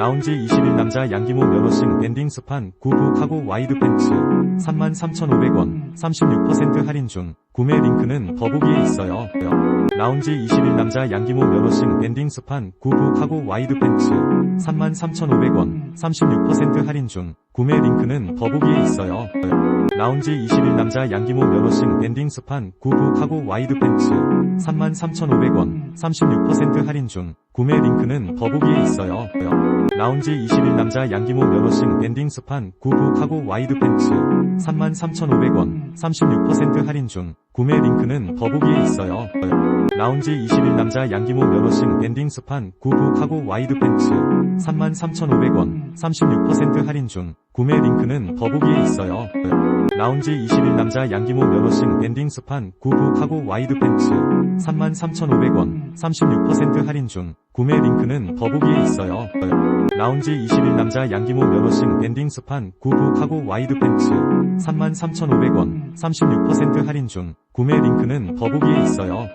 라운지 20일 남자 양기모 면허싱 밴딩 스판 9부 카고 와이드 팬츠 33,500원 36% 할인 중 구매 링크는 더보기에 있어요. 라운지 20일 남자 양기모 면허싱 밴딩 스판 9부 카고 와이드 팬츠 33,500원 36% 할인 중 구매 링크는 더보기에 있어요. 라운지 20일 남자 양기모 면허싱 밴딩 스판 9부 카고 와이드 팬츠 33,500원 36% 할인 중 구매 링크는 더보기에 있어요. 라운지 20일 남자 양기모 면허싱 밴딩 스판 9부 카고 와이드 팬츠 33,500원 36% 할인 중 구매 링크는 더보기에 있어요. 라운지 20일 남자 양기모 면허싱 밴딩 스판 9부 카고 와이드 팬츠 33,500원 36% 할인 중 구매 링크는 더보기에 있어요. 라운지 20일 남자 양기모 면허싱 밴딩 스판 9부 카고 와이드 팬츠 33,500원 36% 할인 중 구매 링크는 더보기에 있어요. 라운지 20일 남자 양기모 면허싱 밴딩 스판 9부 카고 와이드 팬츠 33,500원 36% 할인 중 구매 링크는 더보기에 있어요.